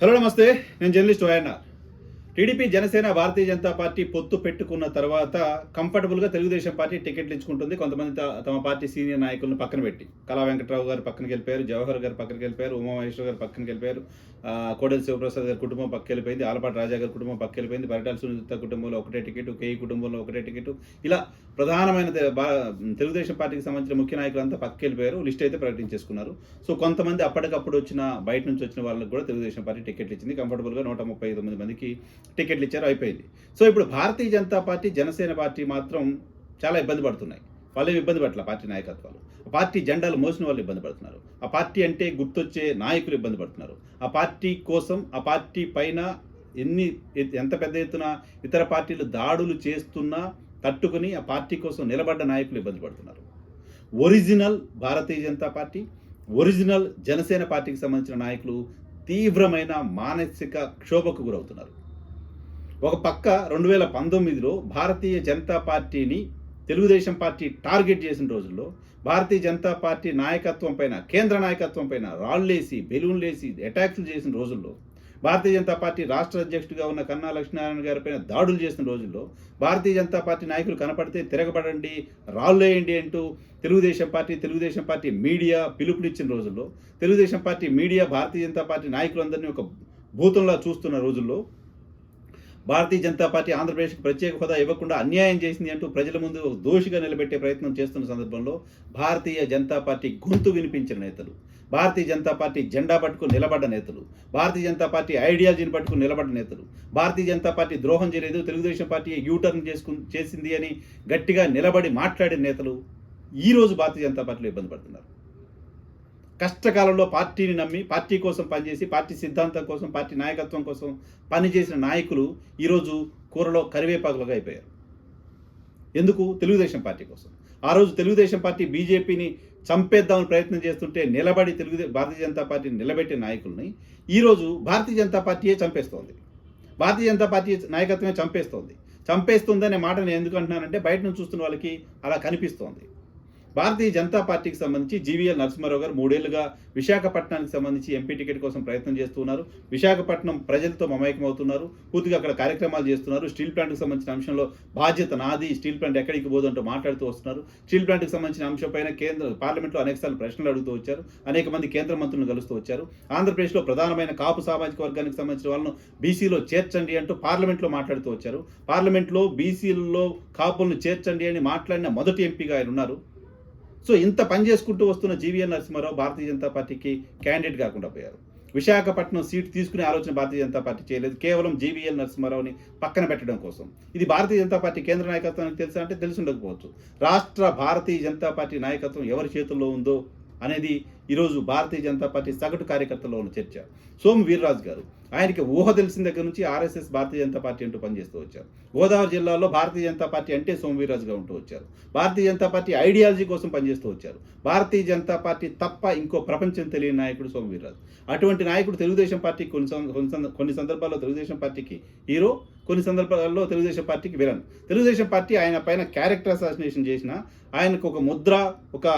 Hello నమస్తే. నేను journalist ONR TDP Janasena Bharatiya Janata party పొత్తు పెట్టుకున్న తర్వాత కంఫర్టబుల్గా తెలుగుదేశం పార్టీ టికెట్లు ఇచ్చుకుంటుంది కొంతమంది తమ పార్టీ సీనియర్ నాయకులను పక్కన పెట్టి. కళా వెంకట్రావు గారు పక్కనకి వెళ్ళిపోయారు జవహర్ గారు పక్కనకి వెళ్ళిపోయారు ఉమామహేశ్వర గారు పక్కనకి వెళ్ళిపోయారు కోడెల శివప్రసాద్ గారి కుటుంబం పక్కెళ్ళిపోయింది ఆలపాటి రాజా గారి కుటుంబం పక్కెళ్ళిపోయింది పరిటాల సునీత కుటుంబంలో ఒకటే టికెట్ కేఈ కుటుంబంలో ఒకటే టికెట్. ఇలా ప్రధానమైన తెలుగుదేశం పార్టీకి సంబంధించిన ముఖ్య నాయకులంతా పక్కెళ్ళిపోయారు లిస్ట్ అయితే ప్రకటించేసుకున్నారు. సో కొంతమంది అప్పటికప్పుడు వచ్చిన బయట నుంచి వచ్చిన వాళ్ళకి కూడా తెలుగుదేశం పార్టీ టికెట్లు ఇచ్చింది. కంఫర్టబుల్గా నూట ముప్పై తొమ్మిది మందికి టికెట్లు ఇచ్చారు అయిపోయింది. సో ఇప్పుడు భారతీయ జనతా పార్టీ జనసేన పార్టీ మాత్రం చాలా ఇబ్బంది పడుతున్నాయి. వాళ్ళు ఇబ్బంది పట్ల పార్టీ నాయకత్వాలు? ఆ పార్టీ జెండాలు మోసిన వాళ్ళు ఇబ్బంది పడుతున్నారు. ఆ పార్టీ అంటే గుర్తొచ్చే నాయకులు ఇబ్బంది పడుతున్నారు. ఆ పార్టీ కోసం ఆ పార్టీ పైన ఎన్ని ఎంత పెద్ద ఎత్తున ఇతర పార్టీలు దాడులు చేస్తున్నా తట్టుకుని ఆ పార్టీ కోసం నిలబడ్డ నాయకులు ఇబ్బంది పడుతున్నారు. Original Bharatiya Janata party original Janasena పార్టీకి సంబంధించిన నాయకులు తీవ్రమైన మానసిక క్షోభకు గురవుతున్నారు. ఒక పక్క రెండు వేల పంతొమ్మిదిలో భారతీయ జనతా పార్టీని తెలుగుదేశం పార్టీ టార్గెట్ చేసిన రోజుల్లో భారతీయ జనతా పార్టీ నాయకత్వం పైన కేంద్ర నాయకత్వం పైన రాళ్ళేసి బెలూన్లేసి అటాక్లు చేసిన రోజుల్లో భారతీయ జనతా పార్టీ రాష్ట్ర అధ్యక్షుడిగా ఉన్న కన్నా లక్ష్మీనారాయణ గారి పైన దాడులు చేసిన రోజుల్లో భారతీయ జనతా పార్టీ నాయకులు కనపడితే తిరగబడండి రాళ్ళేయండి అంటూ Telugudesam party Telugudesam party media పిలుపునిచ్చిన రోజుల్లో Telugudesam party media Bharatiya Janata party నాయకులందరినీ ఒక భూతంలా చూస్తున్న రోజుల్లో భారతీయ జనతా పార్టీ ఆంధ్రప్రదేశ్కి ప్రత్యేక హోదా ఇవ్వకుండా అన్యాయం చేసింది అంటూ ప్రజల ముందు ఒక దోషిగా నిలబెట్టే ప్రయత్నం చేస్తున్న సందర్భంలో భారతీయ జనతా పార్టీ గొంతు వినిపించిన నేతలు భారతీయ జనతా పార్టీ జెండా పట్టుకుని నిలబడ్డ నేతలు భారతీయ జనతా పార్టీ ఐడియాలజీని పట్టుకుని నిలబడ్డ నేతలు భారతీయ జనతా పార్టీ ద్రోహం చేయలేదు తెలుగుదేశం పార్టీ యూటర్న్ చేసుకు చేసింది అని గట్టిగా నిలబడి మాట్లాడిన నేతలు ఈరోజు భారతీయ జనతా పార్టీలో ఇబ్బంది పడుతున్నారు. కష్టకాలంలో పార్టీని నమ్మి పార్టీ కోసం పనిచేసి పార్టీ సిద్ధాంతం కోసం పార్టీ నాయకత్వం కోసం పనిచేసిన నాయకులు ఈరోజు కూరలో కరివేపాకులుగా అయిపోయారు. ఎందుకు? తెలుగుదేశం పార్టీ కోసం. ఆ రోజు తెలుగుదేశం పార్టీ బీజేపీని చంపేద్దామని ప్రయత్నం చేస్తుంటే నిలబడి తెలుగుదే భారతీయ జనతా పార్టీని నిలబెట్టే నాయకుల్ని ఈరోజు భారతీయ జనతా పార్టీయే చంపేస్తోంది. భారతీయ జనతా పార్టీ నాయకత్వమే చంపేస్తోంది. చంపేస్తుంది అనే మాట నేను ఎందుకు అంటున్నానంటే బయట నుంచి చూస్తున్న వాళ్ళకి అలా కనిపిస్తోంది. భారతీయ జనతా పార్టీకి సంబంధించి జీవీఎల్ నరసింహారావు గారు మూడేళ్ళుగా విశాఖపట్నానికి సంబంధించి ఎంపీ టికెట్ కోసం ప్రయత్నం చేస్తున్నారు విశాఖపట్నం ప్రజలతో మమేకం అవుతున్నారు పూర్తిగా అక్కడ కార్యక్రమాలు చేస్తున్నారు. స్టీల్ ప్లాంట్కి సంబంధించిన అంశంలో బాధ్యత నాది. స్టీల్ ప్లాంట్ ఎక్కడికి పోదంటూ మాట్లాడుతూ వస్తున్నారు. స్టీల్ ప్లాంట్కి సంబంధించిన అంశంపైన కేంద్ర పార్లమెంట్లో అనేకసార్లు ప్రశ్నలు అడుగుతూ వచ్చారు. అనేక మంది కేంద్ర మంత్రులను కలుస్తూ వచ్చారు. ఆంధ్రప్రదేశ్లో ప్రధానమైన కాపు సామాజిక వర్గానికి సంబంధించిన వాళ్ళను బీసీలో చేర్చండి అంటూ పార్లమెంట్లో మాట్లాడుతూ వచ్చారు. పార్లమెంట్లో బీసీలలో కాపులను చేర్చండి అని మాట్లాడిన మొదటి ఎంపీగా ఆయన ఉన్నారు. సో ఇంత పని చేసుకుంటూ వస్తున్న జీవీఎన్ నరసింహారావు భారతీయ జనతా పార్టీకి క్యాండిడేట్ కాకుండా పోయారు. విశాఖపట్నం సీట్ తీసుకునే ఆలోచన భారతీయ జనతా పార్టీ చేయలేదు. కేవలం జీవీఎల్ నరసింహారావుని పక్కన పెట్టడం కోసం. ఇది భారతీయ జనతా పార్టీ కేంద్ర నాయకత్వానికి తెలుసా? అంటే తెలిసి ఉండకపోవచ్చు రాష్ట్ర భారతీయ జనతా పార్టీ నాయకత్వం ఎవరి చేతుల్లో ఉందో అనేది ఈరోజు భారతీయ జనతా పార్టీ సగటు కార్యకర్తలో ఉన్న చర్చ. సోము వీర్రాజు గారు ఆయనకి ఊహ తెలిసిన దగ్గర నుంచి ఆర్ఎస్ఎస్ భారతీయ జనతా పార్టీ అంటూ పనిచేస్తూ వచ్చారు. గోదావరి జిల్లాలో భారతీయ జనతా పార్టీ అంటే సోము వీర్రాజుగా ఉంటూ వచ్చారు. భారతీయ జనతా పార్టీ ఐడియాలజీ కోసం పనిచేస్తూ వచ్చారు. భారతీయ జనతా పార్టీ తప్ప ఇంకో ప్రపంచం తెలియని నాయకుడు సోము వీర్రాజు. అటువంటి నాయకుడు తెలుగుదేశం పార్టీ కొన్ని కొన్ని కొన్ని సందర్భాల్లో తెలుగుదేశం పార్టీకి హీరో కొన్ని సందర్భాల్లో తెలుగుదేశం పార్టీకి విలన్. తెలుగుదేశం పార్టీ ఆయన పైన క్యారెక్టర్ అసాసినేషన్ చేసిన ఆయనకు ఒక ముద్ర ఒక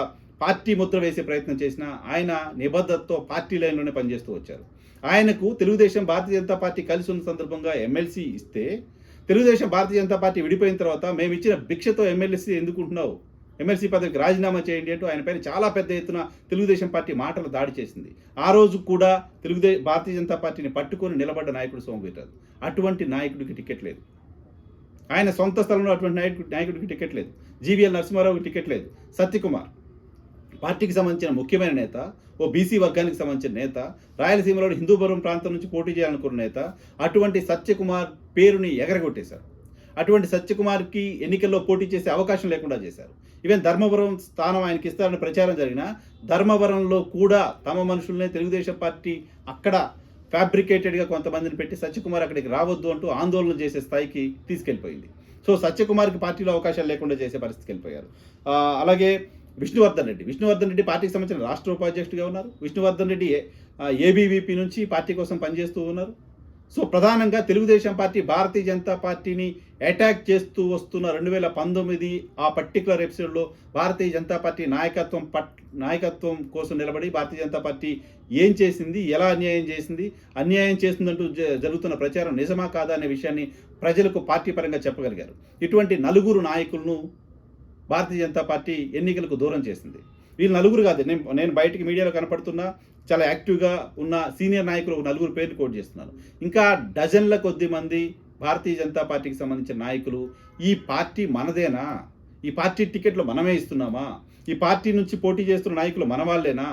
పార్టీ ముద్ర వేసే ప్రయత్నం చేసిన ఆయన నిబద్ధతతో పార్టీ లైన్లోనే పనిచేస్తూ వచ్చారు. ఆయనకు తెలుగుదేశం భారతీయ జనతా పార్టీ కలిసి ఉన్న సందర్భంగా ఎమ్మెల్సీ ఇస్తే తెలుగుదేశం భారతీయ జనతా పార్టీ విడిపోయిన తర్వాత మేము ఇచ్చిన భిక్షతో ఎమ్మెల్సీ ఎందుకుంటున్నావు? ఎమ్మెల్సీ పదవికి రాజీనామా చేయండి అంటూ ఆయన పైన చాలా పెద్ద ఎత్తున తెలుగుదేశం పార్టీ మాటలు దాడి చేసింది. ఆ రోజు కూడా తెలుగుదేశం భారతీయ జనతా పార్టీని పట్టుకొని నిలబడ్డ నాయకుడు సోమవీర్రాజు. అటువంటి నాయకుడికి టికెట్ లేదు. ఆయన సొంత స్థలంలో అటువంటి నాయకుడి నాయకుడికి టికెట్ లేదు. జీవీఎల్ నరసింహారావుకి టికెట్ లేదు. సత్యకుమార్ పార్టీకి సంబంధించిన ముఖ్యమైన నేత ఓ బీసీ వర్గానికి సంబంధించిన నేత రాయలసీమలోని హిందూపురం ప్రాంతం నుంచి పోటీ చేయాలనుకున్న నేత అటువంటి సత్యకుమార్ పేరుని ఎగరగొట్టేశారు. అటువంటి సత్యకుమార్కి ఎన్నికల్లో పోటీ చేసే అవకాశం లేకుండా చేశారు. ఈవెన్ ధర్మవరం స్థానం ఆయనకి ఇస్తారని ప్రచారం జరిగిన ధర్మవరంలో కూడా తమ మనుషుల్నే తెలుగుదేశం పార్టీ అక్కడ ఫ్యాబ్రికేటెడ్గా కొంతమందిని పెట్టి సత్యకుమార్ అక్కడికి రావద్దు అంటూ ఆందోళన చేసే స్థాయికి తీసుకెళ్ళిపోయింది. సో సత్యకుమార్కి పార్టీలో అవకాశాలు లేకుండా చేసే పరిస్థితికి వెళ్ళిపోయారు. అలాగే విష్ణువర్ధన్ రెడ్డి. విష్ణువర్ధన్ రెడ్డి పార్టీకి సంబంధించిన రాష్ట్ర ఉపాధ్యక్షుడిగా ఉన్నారు. విష్ణువర్ధన్ రెడ్డి ఏబీవీపీ నుంచి పార్టీ కోసం పనిచేస్తూ ఉన్నారు. సో ప్రధానంగా తెలుగుదేశం పార్టీ భారతీయ జనతా పార్టీని అటాక్ చేస్తూ వస్తున్న రెండు వేల పంతొమ్మిది ఆ పర్టికులర్ ఎపిసోడ్లో భారతీయ జనతా పార్టీ నాయకత్వం పట్ నాయకత్వం కోసం నిలబడి భారతీయ జనతా పార్టీ ఏం చేసింది ఎలా అన్యాయం చేసింది అన్యాయం చేసిందంటూ జ- జరుగుతున్న ప్రచారం నిజమా కాదా అనే విషయాన్ని ప్రజలకు పార్టీ పరంగా చెప్పగలిగారు. ఇటువంటి నలుగురు నాయకులను భారతీయ జనతా పార్టీ ఎన్నికలకు దూరం చేసింది. వీళ్ళు నలుగురు కాదు నేను నేను బయటికి మీడియాలో కనపడుతున్నా చాలా యాక్టివ్గా ఉన్న సీనియర్ నాయకులు నలుగురు పేర్లు కోట్ చేస్తున్నాను ఇంకా డజన్ల కొద్ది మంది భారతీయ జనతా పార్టీకి సంబంధించిన నాయకులు ఈ పార్టీ మనదేనా? ఈ పార్టీ టికెట్లు మనమే ఇస్తున్నామా? ఈ పార్టీ నుంచి పోటీ చేస్తున్న నాయకులు మన వాళ్ళేనా?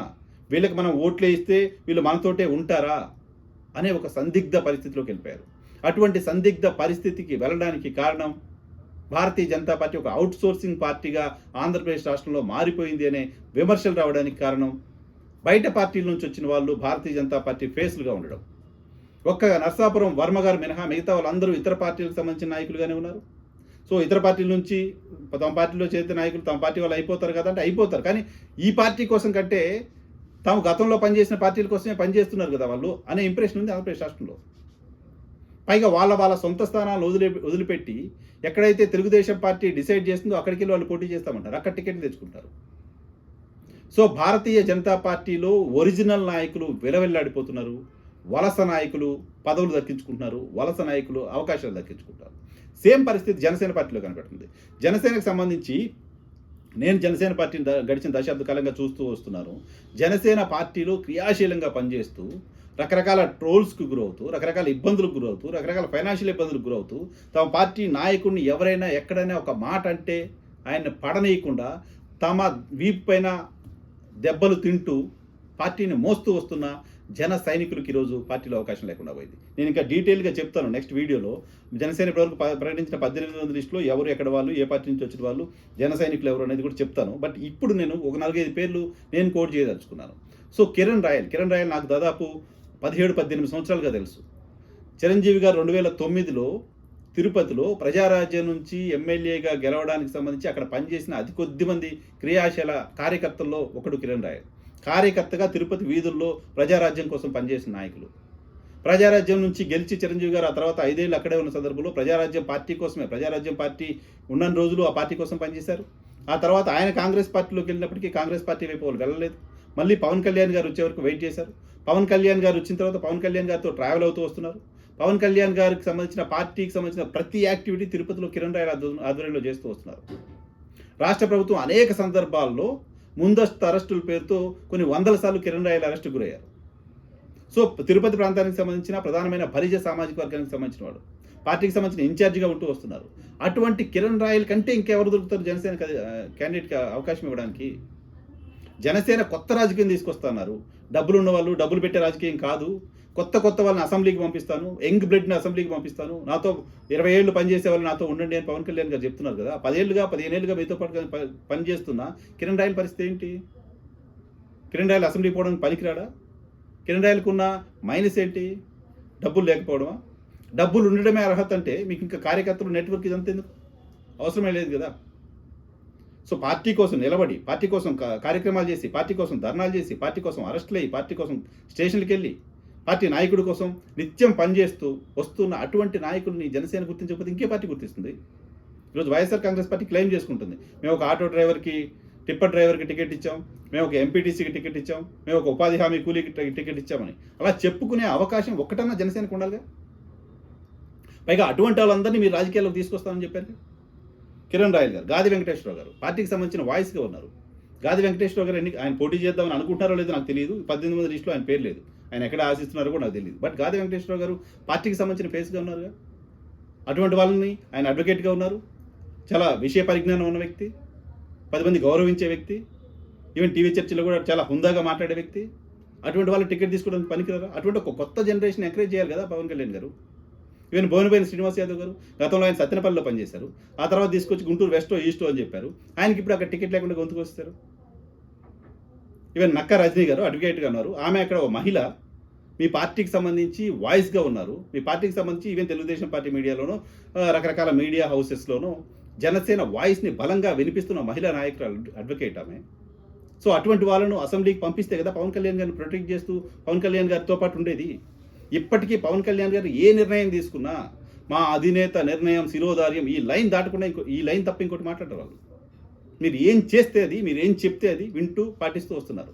వీళ్ళకి మనం ఓట్లు ఇస్తే వీళ్ళు మనతోటే ఉంటారా? అనే ఒక సందిగ్ధ పరిస్థితిలోకి వెళ్ళిపోయారు. అటువంటి సందిగ్ధ పరిస్థితికి వెళ్ళడానికి కారణం భారతీయ జనతా పార్టీ ఒక అవుట్ సోర్సింగ్ పార్టీగా ఆంధ్రప్రదేశ్ రాష్ట్రంలో మారిపోయింది అనే విమర్శలు రావడానికి కారణం బయట పార్టీల నుంచి వచ్చిన వాళ్ళు భారతీయ జనతా పార్టీ ఫేస్లుగా ఉండడం. ఒక్క నర్సాపురం వర్మ గారు మినహా మిగతా వాళ్ళందరూ ఇతర పార్టీలకు సంబంధించిన నాయకులుగానే ఉన్నారు. సో ఇతర పార్టీల నుంచి తమ పార్టీలో చేతి నాయకులు తమ పార్టీ వాళ్ళు అయిపోతారు కదా అంటే అయిపోతారు. కానీ ఈ పార్టీ కోసం కంటే తాము గతంలో పనిచేసిన పార్టీల కోసమే పనిచేస్తున్నారు కదా వాళ్ళు అనే ఇంప్రెషన్ ఉంది ఆంధ్రప్రదేశ్ రాష్ట్రంలో. పైగా వాళ్ళ వాళ్ళ సొంత స్థానాలు వదిలి వదిలిపెట్టి ఎక్కడైతే తెలుగుదేశం పార్టీ డిసైడ్ చేస్తుందో అక్కడికి వెళ్ళి వాళ్ళు పోటీ చేస్తామంటారు. అక్కడ టికెట్లు తెచ్చుకుంటారు. సో భారతీయ జనతా పార్టీలో ఒరిజినల్ నాయకులు విలవెల్లాడిపోతున్నారు. వలస నాయకులు పదవులు దక్కించుకుంటున్నారు. వలస నాయకులు అవకాశాలు దక్కించుకుంటారు సేమ్ పరిస్థితి జనసేన పార్టీలో కనబడుతుంది. జనసేనకు సంబంధించి నేను జనసేన పార్టీని గడిచిన దశాబ్ద కాలంగా చూస్తూ వస్తున్నాను జనసేన పార్టీలో క్రియాశీలంగా పనిచేస్తూ రకరకాల ట్రోల్స్కు గురవుతూ రకరకాల ఇబ్బందులకు గురవుతూ రకరకాల ఫైనాన్షియల్ ఇబ్బందులకు గురవుతూ తమ పార్టీ నాయకుడిని ఎవరైనా ఎక్కడైనా ఒక మాట అంటే ఆయన పడనీయకుండా తమ వీపు పైన దెబ్బలు తింటూ పార్టీని మోస్తూ వస్తున్న జన సైనికులకు ఈరోజు పార్టీలో అవకాశం లేకుండా పోయింది. నేను ఇంకా డీటెయిల్గా చెప్తాను నెక్స్ట్ వీడియోలో. జనసేన ఇప్పటివరకు ప్రకటించిన పద్దెనిమిది వందల లిస్టులో ఎవరు ఎక్కడ వాళ్ళు ఏ పార్టీ నుంచి వచ్చిన వాళ్ళు జన సైనికులు ఎవరు అనేది కూడా చెప్తాను. బట్ ఇప్పుడు నేను ఒక నాలుగైదు పేర్లు నేను కోడ్ చేయదలుచుకున్నాను. సో కిరణ్ రాయల్ కిరణ్ రాయల్ నాకు దాదాపు పదిహేడు పద్దెనిమిది సంవత్సరాలుగా తెలుసు. చిరంజీవి గారు రెండు వేల తొమ్మిదిలో తిరుపతిలో ప్రజారాజ్యం నుంచి ఎమ్మెల్యేగా గెలవడానికి సంబంధించి అక్కడ పనిచేసిన అతి కొద్ది మంది క్రియాశీల కార్యకర్తల్లో ఒకడు కిరణ్ రాయ్ కార్యకర్తగా తిరుపతి వీధుల్లో ప్రజారాజ్యం కోసం పనిచేసిన నాయకులు. ప్రజారాజ్యం నుంచి గెలిచి చిరంజీవి గారు ఆ తర్వాత ఐదేళ్ళు అక్కడే ఉన్న సందర్భంలో ప్రజారాజ్యం పార్టీ కోసమే ప్రజారాజ్యం పార్టీ ఉన్న రోజులు ఆ పార్టీ కోసం పనిచేశారు. ఆ తర్వాత ఆయన కాంగ్రెస్ పార్టీలోకి వెళ్ళినప్పటికీ కాంగ్రెస్ పార్టీ వైపు వాళ్ళు వెళ్ళలేదు. మళ్ళీ పవన్ కళ్యాణ్ గారు వచ్చే వరకు వెయిట్ చేశారు. పవన్ కళ్యాణ్ గారు వచ్చిన తర్వాత పవన్ కళ్యాణ్ గారితో ట్రావెల్ అవుతూ వస్తున్నారు. పవన్ కళ్యాణ్ గారికి సంబంధించిన పార్టీకి సంబంధించిన ప్రతి యాక్టివిటీ తిరుపతిలో కిరణ్ రాయల ఆధ్వర్యంలో చేస్తూ వస్తున్నారు. రాష్ట్ర ప్రభుత్వం అనేక సందర్భాల్లో ముందస్తు అరెస్టుల పేరుతో కొన్ని వందల సార్లు కిరణ్ రాయల అరెస్టు గురయ్యారు. సో తిరుపతి ప్రాంతానికి సంబంధించిన ప్రధానమైన పరిజ సామాజిక వర్గానికి సంబంధించిన వాడు. పార్టీకి సంబంధించిన ఇన్ఛార్జిగా ఉంటూ వస్తున్నారు. అటువంటి కిరణ్ రాయల్ కంటే ఇంకెవరు దొరుకుతారు జనసేన క్యాండిడేట్కి అవకాశం ఇవ్వడానికి? జనసేన కొత్త రాజకీయం తీసుకొస్తున్నారు. డబ్బులు ఉన్న వాళ్ళు డబ్బులు పెట్టే రాజకీయం కాదు. కొత్త కొత్త వాళ్ళని అసెంబ్లీకి పంపిస్తాను. యంగ్ బ్లడ్ని అసెంబ్లీకి పంపిస్తాను. నాతో ఇరవై ఏళ్ళు పనిచేసే వాళ్ళు నాతో ఉండండి అని పవన్ కళ్యాణ్ గారు చెప్తున్నారు కదా. పదేళ్ళుగా పదిహేను ఏళ్ళుగా మీతో పాటు పనిచేస్తున్న కిరణ్ రాయల పరిస్థితి ఏంటి? కిరణ్ రాయల్ అసెంబ్లీకి పోవడానికి పనికిరాడా? కిరణ్ రాయలకున్న మైనస్ ఏంటి? డబ్బులు లేకపోవడమా? డబ్బులు ఉండడమే అర్హత అంటే మీకు ఇంకా కార్యకర్తలు నెట్వర్క్ ఇదంతా ఎందుకు? అవసరమే లేదు కదా. సో పార్టీ కోసం నిలబడి పార్టీ కోసం కార్యక్రమాలు చేసి పార్టీ కోసం ధర్నాలు చేసి పార్టీ కోసం అరెస్టులు అయ్యి పార్టీ కోసం స్టేషన్కి వెళ్ళి పార్టీ నాయకుడి కోసం నిత్యం పనిచేస్తూ వస్తున్న అటువంటి నాయకుడిని జనసేన గుర్తించకపోతే ఇంకే పార్టీ గుర్తిస్తుంది. ఈరోజు వైఎస్ఆర్ కాంగ్రెస్ పార్టీ క్లెయిమ్ చేసుకుంటుంది. మేము ఒక ఆటో డ్రైవర్కి టిప్పర్ డ్రైవర్కి టికెట్ ఇచ్చాం మేము ఒక ఎంపీటీసీకి టికెట్ ఇచ్చాం మేము ఒక ఉపాధి హామీ కూలీకి టికెట్ ఇచ్చామని. అలా చెప్పుకునే అవకాశం ఒక్కటన్నా జనసేనకు ఉండాలిగా? పైగా అటువంటి వాళ్ళందరినీ మీరు రాజకీయాల్లోకి తీసుకొస్తామని చెప్పారు. కిరణ్ రాయల్ గారు గాది వెంకటేశ్వరరావు గారు. పార్టీకి సంబంధించిన వాయిస్గా ఉన్నారు. గాది వెంకటేశ్వరరావు గారు ఎన్ని ఆయన పోటీ చేద్దామని అనుకుంటున్నారో లేదో నాకు తెలియదు. పద్దెనిమిది మంది లిస్టులో ఆయన పేరు లేదు. ఆయన ఎక్కడ ఆశిస్తున్నారో కూడా నాకు తెలియదు. బట్ గాది వెంకటేశ్వరరావు గారు పార్టీకి సంబంధించిన ఫేస్గా ఉన్నారుగా? అటువంటి వాళ్ళని ఆయన అడ్వకేట్గా ఉన్నారు. చాలా విషయ పరిజ్ఞానం ఉన్న వ్యక్తి. పది మంది గౌరవించే వ్యక్తి. ఈవెన్ టీవీ చర్చలో కూడా చాలా హుందాగా మాట్లాడే వ్యక్తి. అటువంటి వాళ్ళు టికెట్ తీసుకోవడానికి పనికిరారు. అటువంటి ఒక కొత్త జనరేషన్ ఎంకరేజ్ చేయాలి కదా పవన్ కళ్యాణ్ గారు. ఈవెన్ భువనపల్లి శ్రీనివాస్ యాదవ్ గారు గతంలో ఆయన సత్యనపల్లిలో పనిచేశారు. ఆ తర్వాత తీసుకొచ్చి గుంటూరు వెస్టో ఈస్టో అని చెప్పారు. ఆయనకి ఇప్పుడు అక్కడ టికెట్ లేకుండా గొంతుకొస్తారు ఈవెన్ నక్క రజనీ గారు అడ్వకేట్గా ఉన్నారు. ఆమె అక్కడ ఒక మహిళ. మీ పార్టీకి సంబంధించి వాయిస్గా ఉన్నారు. మీ పార్టీకి సంబంధించి ఈవెన్ తెలుగుదేశం పార్టీ మీడియాలోనూ రకరకాల మీడియా హౌసెస్లోనూ జనసేన వాయిస్ని బలంగా వినిపిస్తున్న మహిళా నాయకురాలు అడ్వకేట్ ఆమె. సో అటువంటి వాళ్ళను అసెంబ్లీకి పంపిస్తే కదా పవన్ కళ్యాణ్ గారిని ప్రొటెక్ట్ చేస్తూ పవన్ కళ్యాణ్ గారితో పాటు ఉండేది. ఇప్పటికీ పవన్ కళ్యాణ్ గారు ఏ నిర్ణయం తీసుకున్నా మా అధినేత నిర్ణయం శిరోధార్యం ఈ లైన్ దాటకుండా ఇంకో ఈ లైన్ తప్ప ఇంకోటి మాట్లాడరు వాళ్ళు. మీరు ఏం చేస్తే అది మీరు ఏం చెప్తే అది వింటూ పాటిస్తూ వస్తున్నారు.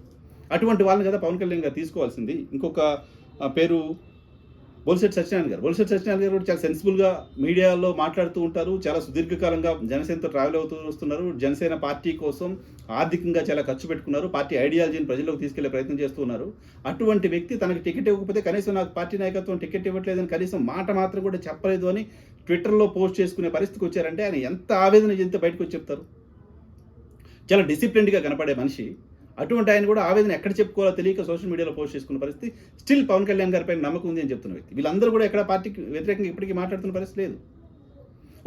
అటువంటి వాళ్ళని కదా పవన్ కళ్యాణ్ గారు తీసుకోవాల్సింది. ఇంకొక పేరు బొలిసెట్ సత్యనారాయణ గారు. బొలిసెట్ సత్యనారాయణ గారు కూడా చాలా సెన్సిబుల్గా మీడియాలో మాట్లాడుతూ ఉంటారు. చాలా సుదీర్ఘకాలంగా జనసేనతో ట్రావెల్ అవుతూ వస్తున్నారు. జనసేన పార్టీ కోసం ఆర్థికంగా చాలా ఖర్చు పెట్టుకున్నారు. పార్టీ ఐడియాలజీని ప్రజల్లోకి తీసుకెళ్ళే ప్రయత్నం చేస్తున్నారు అటువంటి వ్యక్తి తనకి టికెట్ ఇవ్వకపోతే కనీసం నాకు పార్టీ నాయకత్వం టికెట్ ఇవ్వట్లేదని కనీసం మాట మాత్రం కూడా చెప్పలేదు అని ట్విట్టర్లో పోస్ట్ చేసుకునే పరిస్థితికి వచ్చారంటే ఆయన ఎంత ఆవేదన చెందితే బయటకు వచ్చి చెప్తారు. చాలా డిసిప్లిన్డ్గా కనపడే మనిషి. అటువంటి ఆయన కూడా ఆవేదన ఎక్కడ చెప్పుకోవాలో తెలియక సోషల్ మీడియాలో పోస్ట్ చేసుకున్న పరిస్థితి. స్టిల్ పవన్ కళ్యాణ్ గారిపై నమ్మకం ఉంది అని చెప్తున్న వ్యక్తి. వీళ్ళందరూ కూడా ఎక్కడ పార్టీకి వ్యతిరేకంగా ఇప్పటికీ మాట్లాడుతున్న పరిస్థితి లేదు.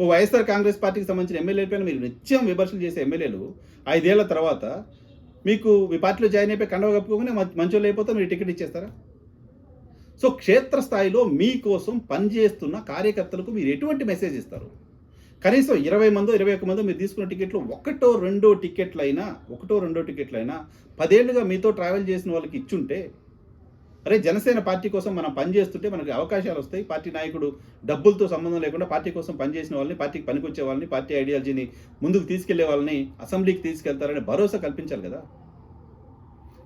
ఓ వైఎస్ఆర్ కాంగ్రెస్ పార్టీకి సంబంధించిన ఎమ్మెల్యేలపైన మీరు నిత్యం విమర్శలు చేసే ఎమ్మెల్యేలు ఐదేళ్ళ తర్వాత మీకు మీ పార్టీలో జాయిన్ అయిపోయి కండవ కప్పుకోగానే మంచి- మంచోళ్ళు అయిపోతే మీరు టికెట్ ఇచ్చేస్తారా? సో క్షేత్రస్థాయిలో మీకోసం పనిచేస్తున్న కార్యకర్తలకు మీరు ఎటువంటి మెసేజ్ ఇస్తారు? కనీసం ఇరవై మందో ఇరవై ఒక్క మందో మీరు తీసుకున్న టికెట్లు ఒకటో రెండో టికెట్లు అయినా ఒకటో రెండో టికెట్లు అయినా పదేళ్ళుగా మీతో ట్రావెల్ చేసిన వాళ్ళకి ఇచ్చుంటే అరే జనసేన పార్టీ కోసం మనం పనిచేస్తుంటే మనకి అవకాశాలు వస్తాయి. పార్టీ నాయకుడు డబ్బులతో సంబంధం లేకుండా పార్టీ కోసం పనిచేసిన వాళ్ళని పార్టీకి పనికొచ్చే వాళ్ళని పార్టీ ఐడియాలజీని ముందుకు తీసుకెళ్ళే వాళ్ళని అసెంబ్లీకి తీసుకెళ్తారని భరోసా కల్పించాలి కదా.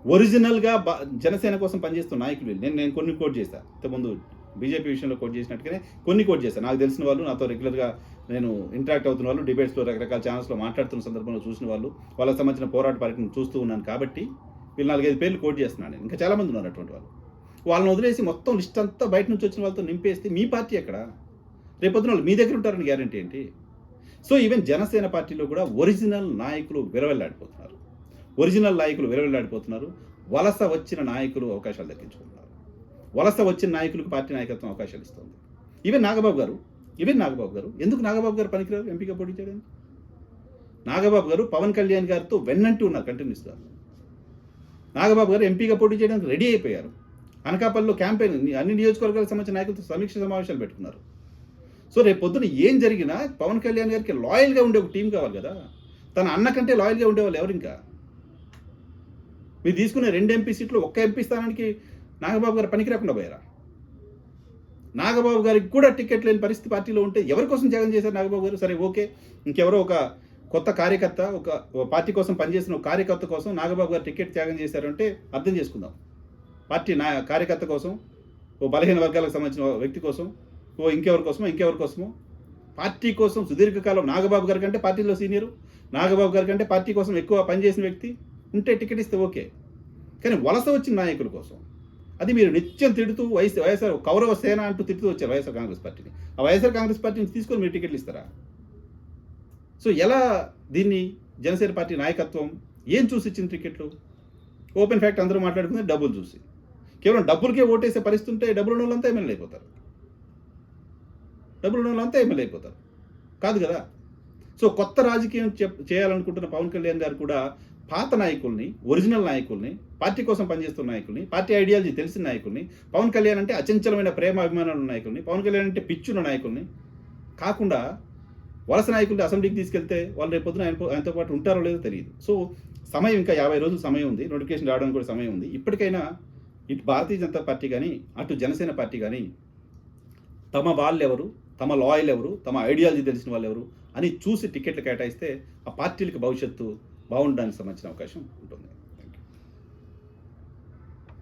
ఒరిజినల్గా జనసేన కోసం పనిచేస్తున్న నాయకులు నేను నేను కొన్ని కోట్ చేశాను ఇంతకుముందు బీజేపీ విషయంలో కోట్ చేసినట్టుగానే కొన్ని కోట్ చేశాను నాకు తెలిసిన వాళ్ళు నాతో రెగ్యులర్గా నేను ఇంటరాక్ట్ అవుతున్న వాళ్ళు డిబేట్స్లో రకరకాల ఛానల్స్లో మాట్లాడుతున్న సందర్భంలో చూసిన వాళ్ళు వాళ్ళకి సంబంధించిన పోరాట పరికరం చూస్తూ ఉన్నాను కాబట్టి వీళ్ళు నాలుగైదు పేర్లు కోట్ చేస్తున్నాను నేను. ఇంకా చాలామంది ఉన్నారు అటువంటి వాళ్ళు. వాళ్ళని వదిలేసి మొత్తం లిస్ట్ అంతా బయట నుంచి వచ్చిన వాళ్ళతో నింపేస్తే మీ పార్టీ ఎక్కడ? రేపొద్దున వాళ్ళు మీ దగ్గర ఉంటారని గ్యారంటీ ఏంటి? సో ఈవెన్ జనసేన పార్టీలో కూడా ఒరిజినల్ నాయకులు విరవెల్లాడిపోతున్నారు ఒరిజినల్ నాయకులు విరవెల్లాడిపోతున్నారు వలస వచ్చిన నాయకులు అవకాశాలు దక్కించుకుంటున్నారు. వలస వచ్చిన నాయకులకు పార్టీ నాయకత్వం అవకాశాలు ఇస్తుంది. ఈవెన్ నాగబాబు గారు ఈవెన్ నాగబాబు గారు. ఎందుకు నాగబాబు గారు పనికిరారు? ఎంపీగా పోటీ చేయడానికి? నాగబాబు గారు పవన్ కళ్యాణ్ గారితో వెన్నంటూ ఉన్నారు కంటిన్యూస్గా నాగబాబు గారు ఎంపీగా పోటీ చేయడానికి రెడీ అయిపోయారు. అనకాపల్లిలో క్యాంపెయిన్ అన్ని నియోజకవర్గాలకు సంబంధించిన నాయకులతో సమీక్ష సమావేశాలు పెట్టుకున్నారు. సో రేపు పొద్దున ఏం జరిగినా పవన్ కళ్యాణ్ గారికి లాయల్గా ఉండే ఒక టీం కావాలి కదా. తన అన్న కంటే లాయల్గా ఉండేవాళ్ళు ఎవరు ఇంకా? మీరు తీసుకునే రెండు ఎంపీ సీట్లు ఒక్క ఎంపీ స్థానానికి నాగబాబు గారు పనికి రాకుండా పోయారా? నాగబాబు గారికి కూడా టికెట్ లేని పరిస్థితి పార్టీలో ఉంటే ఎవరి కోసం త్యాగం చేశారు నాగబాబు గారు? సరే ఓకే. ఇంకెవరో ఒక కొత్త కార్యకర్త ఒక ఒక పార్టీ కోసం పనిచేసిన ఒక కార్యకర్త కోసం నాగబాబు గారు టికెట్ త్యాగం చేశారంటే అర్థం చేసుకుందాం. పార్టీ నా కార్యకర్త కోసం ఓ బలహీన వర్గాలకు సంబంధించిన వ్యక్తి కోసం ఓ ఇంకెవరి కోసమో ఇంకెవరి కోసమో పార్టీ కోసం సుదీర్ఘకాలం నాగబాబు గారి కంటే పార్టీలో సీనియరు నాగబాబు గారి కంటే పార్టీ కోసం ఎక్కువ పనిచేసిన వ్యక్తి ఉంటే టికెట్ ఇస్తే ఓకే. కానీ వలస వచ్చిన నాయకుల కోసం అది మీరు నిత్యం తిడుతూ వైఎస్ వైఎస్ఆర్ కౌరవ సేన అంటూ తిడుతూ వచ్చారు వైఎస్ఆర్ కాంగ్రెస్ పార్టీని. ఆ వైఎస్ఆర్ కాంగ్రెస్ పార్టీని తీసుకొని మీరు టికెట్లు ఇస్తారా? సో ఎలా దీన్ని జనసేన పార్టీ నాయకత్వం ఏం చూసి ఇచ్చిన టికెట్లు? ఓపెన్ ఫ్యాక్ట్ అందరూ మాట్లాడుకుంది డబ్బులు చూసి. కేవలం డబ్బులకే ఓటేసే పరిస్థితి ఉంటే డబ్బులు ఉన్న వాళ్ళంతా ఎమ్మెల్యే అయిపోతారు. డబ్బులు ఉన్న వాళ్ళంతా ఎమ్మెల్యే అయిపోతారు. కాదు కదా? సో కొత్త రాజకీయం చెప్- చేయాలనుకుంటున్న పవన్ కళ్యాణ్ గారు కూడా పాత నాయకుల్ని ఒరిజినల్ నాయకుల్ని పార్టీ కోసం పనిచేస్తున్న నాయకుల్ని పార్టీ ఐడియాలజీ తెలిసిన నాయకుల్ని పవన్ కళ్యాణ్ అంటే అచంచలమైన ప్రేమ అభిమానులు నాయకుల్ని పవన్ కళ్యాణ్ అంటే పిచ్చున్న నాయకుల్ని కాకుండా వలస నాయకుల్ని అసెంబ్లీకి తీసుకెళ్తే వాళ్ళు రేపు పొద్దున ఆయన ఆయనతో పాటు ఉంటారో లేదో తెలియదు. సో సమయం ఇంకా యాభై రోజులు సమయం ఉంది. నోటిఫికేషన్ రావడానికి కూడా సమయం ఉంది. ఇప్పటికైనా ఇటు భారతీయ జనతా పార్టీ కానీ అటు జనసేన పార్టీ కానీ తమ వాళ్ళు ఎవరు తమ లాయల్ ఎవరు తమ ఐడియాలజీ తెలిసిన వాళ్ళు ఎవరు అని చూసి టికెట్లు కేటాయిస్తే ఆ పార్టీలకు భవిష్యత్తు బాగుండడానికి సంబంధించిన అవకాశం ఉంటుంది.